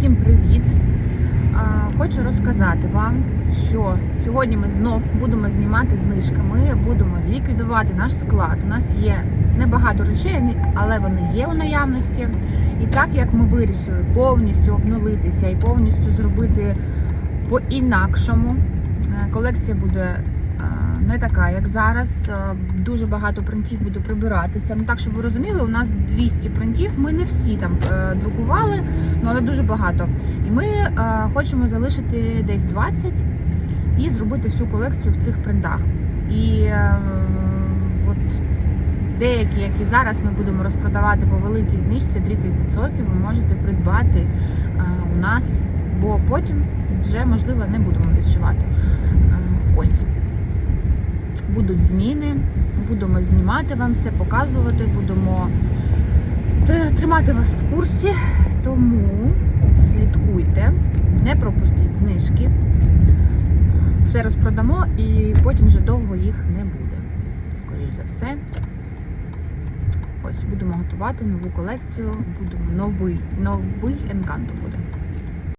Всім привіт! Хочу розказати вам, що сьогодні ми знов будемо знімати знижки. Ми будемо ліквідувати наш склад. У нас є небагато речей, але вони є у наявності. І так як ми вирішили повністю обнулитися і повністю зробити по-інакшому, е, колекція буде не така, як зараз. Е, Дуже багато принтів буде прибиратися. Ну так, щоб ви розуміли, у нас 200 принтів. Ми не всі там е, друкували, ну але дуже багато. І ми е, хочемо залишити десь 20 і зробити всю колекцію в цих принтах. І е, от деякі, які зараз ми будемо розпродавати по великій знижці 30%, ви можете придбати е, у нас, бо потім вже можливо не будемо відшивати. Будуть зміни, будемо знімати вам все, показувати, будемо тримати вас в курсі, тому слідкуйте, не пропустіть знижки. Все розпродамо і потім вже довго їх не буде. Скоріше за все. Ось будемо готувати нову колекцію, будемо новий, новий енканто буде.